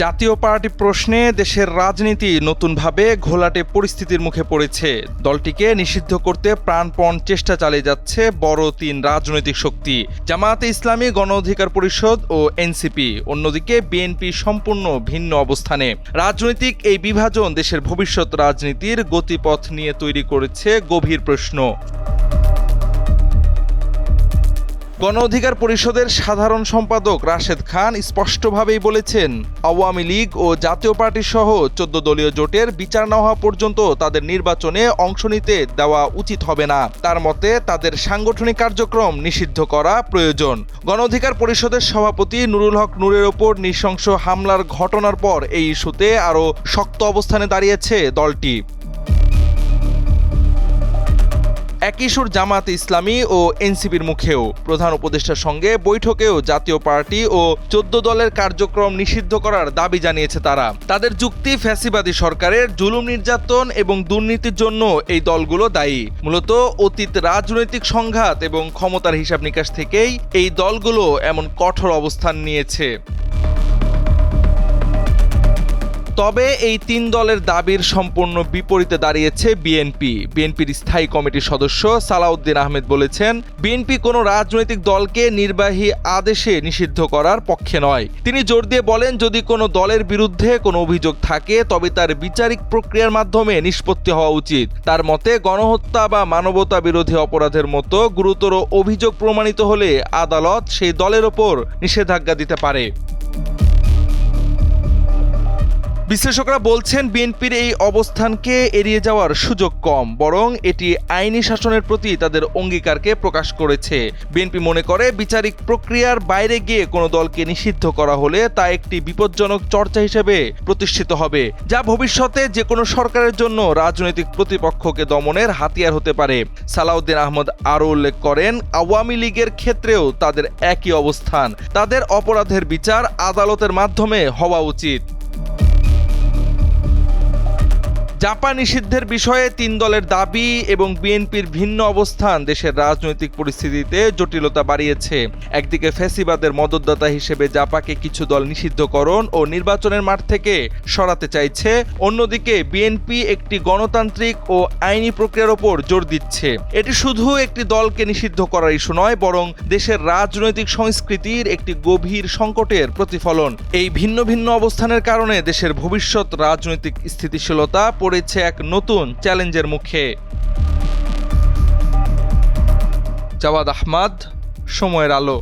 জাতীয় পার্টি প্রশ্নে দেশের রাজনীতি নতুনভাবে ঘোলাটে পরিস্থিতির মুখে পড়েছে। দলটিকে নিষিদ্ধ করতে প্রাণপণ চেষ্টা চালিয়ে যাচ্ছে বড় তিন রাজনৈতিক শক্তি। জামায়াতে ইসলামী, গণ অধিকার পরিষদ ও এনসিপি। অন্যদিকে বিএনপি সম্পূর্ণ ভিন্ন অবস্থানে। রাজনৈতিক এই বিভাজন দেশের ভবিষ্যৎ রাজনীতির গতিপথ নিয়ে তৈরি করেছে গভীর প্রশ্ন। গণ অধিকার পরিষদের সাধারণ সম্পাদক রাশেদ খান স্পষ্টভাবেই বলেছেন, আওয়ামী লীগ ও জাতীয় পার্টি সহ চোদ্দ দলীয় জোটের বিচার না হওয়া পর্যন্ত তাদের নির্বাচনে অংশ নিতে দেওয়া উচিত হবে না। তার মতে, তাদের সাংগঠনিক কার্যক্রম নিষিদ্ধ করা প্রয়োজন। গণ অধিকার পরিষদের সভাপতি নুরুল হক নূরের ওপর নৃশংস হামলার ঘটনার পর এই ইস্যুতে আরও শক্ত অবস্থানে দাঁড়িয়েছে দলটি। একই সুর জামাত ইসলামী ও এনসিপির মুখেও। প্রধান উপদেষ্টার সঙ্গে বৈঠকেও জাতীয় পার্টি ও চোদ্দ দলের কার্যক্রম নিষিদ্ধ করার দাবি জানিয়েছে তারা। তাদের যুক্তি ফ্যাসিবাদী সরকারের জুলুম নির্যাতন এবং দুর্নীতির জন্য এই দলগুলো দায়ী। মূলত অতীত রাজনৈতিক সংঘাত এবং ক্ষমতার হিসাব নিকাশ থেকেই এই দলগুলো এমন কঠোর অবস্থান নিয়েছে। তবে এই তিন দলের দাবির সম্পূর্ণ বিপরীতে দাঁড়িয়েছে বিএনপি। বিএনপির স্থায়ী কমিটির সদস্য সালাউদ্দিন আহমেদ বলেছেন, বিএনপি কোনো রাজনৈতিক দলকে নির্বাহী আদেশে নিষিদ্ধ করার পক্ষে নয়। তিনি জোর দিয়ে বলেন, যদি কোনো দলের বিরুদ্ধে কোনো অভিযোগ থাকে, তবে তার বিচারিক প্রক্রিয়ার মাধ্যমে নিষ্পত্তি হওয়া উচিত। তার মতে, গণহত্যা বা মানবতা বিরোধী অপরাধের মতো গুরুতর অভিযোগ প্রমাণিত হলে আদালত সেই দলের ওপর নিষেধাজ্ঞা দিতে পারে। বিশ্লেষকরা বলছেন, বিএনপির এই অবস্থানকে এড়িয়ে যাওয়ার সুযোগ কম, বরং এটি আইনি শাসনের প্রতি তাদের অঙ্গীকারকে প্রকাশ করেছে। বিএনপি মনে করে, বিচারিক প্রক্রিয়ার বাইরে গিয়ে কোনো দলকে নিষিদ্ধ করা হলে তা একটি বিপজ্জনক চর্চা হিসেবে প্রতিষ্ঠিত হবে, যা ভবিষ্যতে যে কোনো সরকারের জন্য রাজনৈতিক প্রতিপক্ষকে দমনের হাতিয়ার হতে পারে। সালাউদ্দিন আহমদ আরও উল্লেখ করেন, আওয়ামী লীগের ক্ষেত্রেও তাদের একই অবস্থান। তাদের অপরাধের বিচার আদালতের মাধ্যমে হওয়া উচিত। জাপান নিষিদ্ধের বিষয়ে তিন দলের দাবি এবং বিএনপির ভিন্ন অবস্থান দেশের রাজনৈতিক পরিস্থিতিতে জটিলতা বাড়িয়েছে। একদিকে ফ্যাসিবাদের মদতদাতা হিসেবে জাপাকে কিছু দল নিষিদ্ধকরণ ও নির্বাচনের মাঠ থেকে সরাতে চাইছে, অন্যদিকে বিএনপি একটি গণতান্ত্রিক ও আইনি প্রক্রিয়ার ওপর জোর দিচ্ছে। এটি শুধু একটি দলকে নিষিদ্ধ করার ইস্যু নয়, বরং দেশের রাজনৈতিক সংস্কৃতির একটি গভীর সংকটের প্রতিফলন। এই ভিন্ন ভিন্ন অবস্থানের কারণে দেশের ভবিষ্যৎ রাজনৈতিক স্থিতিশীলতা পড়েছে এক নতুন চ্যালেঞ্জের মুখে। জাওয়াদ আহমাদ সময়ের আলো।